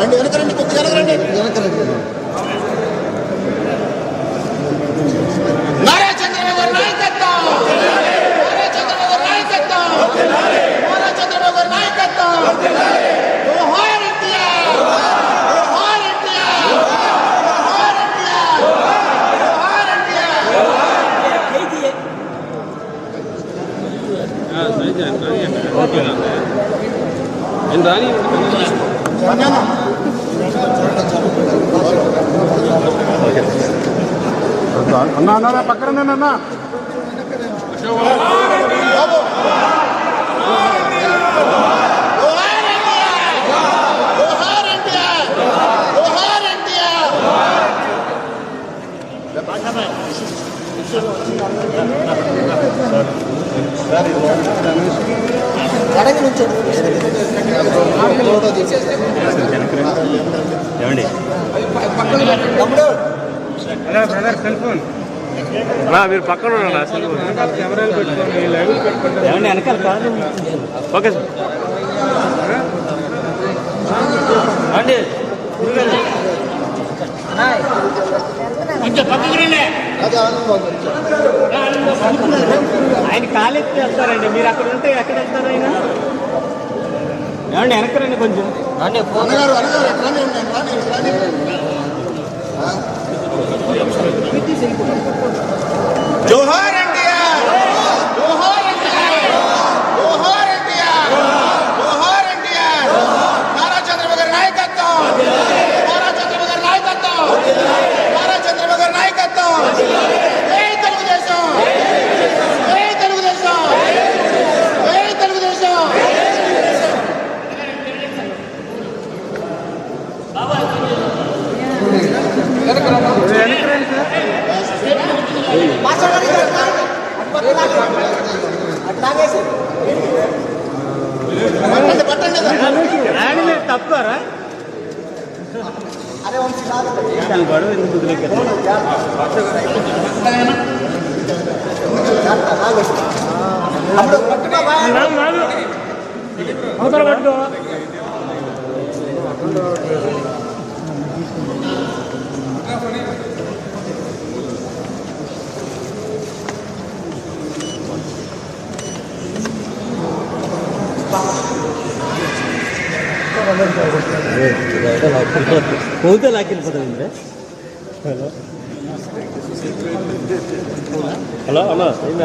రండి వెనక రండి కొద్దిగా వెనక రండి నారా చంద్రబాబు గారి నాయకత్వం నారా చంద్రబాబు గారి నాయకత్వం నారా చంద్రబాబు గారి నాయకత్వం జోహార్ నేను రాని అన్న అన్న పక్కన అన్న. అడగి నుంచి ఏమండి? బ్రదర్ సెల్ ఫోన్ మీరు పక్కన ఉన్నారు అసలు కెమెరాలు పెట్టుకోండి లైవ్ పెట్టుకోండి ఏమండి వెనకాల కాదు ఓకే సార్. అండి కొంచెం పక్కకు రండి. అది ఆనందం ఆయన కాలెత్తి వెళ్తారండి. మీరు అక్కడ ఉంటే ఎక్కడ వెళ్తారు ఆయన? ఏమండి వెనకరండి కొంచెం. రాని పట్టండి పట్టండి ఆయన మీరు తప్పుకోరా తన ಕೂದಲು ಹಾಕಿಲ್ಲ ಪದ ಅಂದರೆ? ಹಲೋ ಹಲೋ ಇಲ್ಲ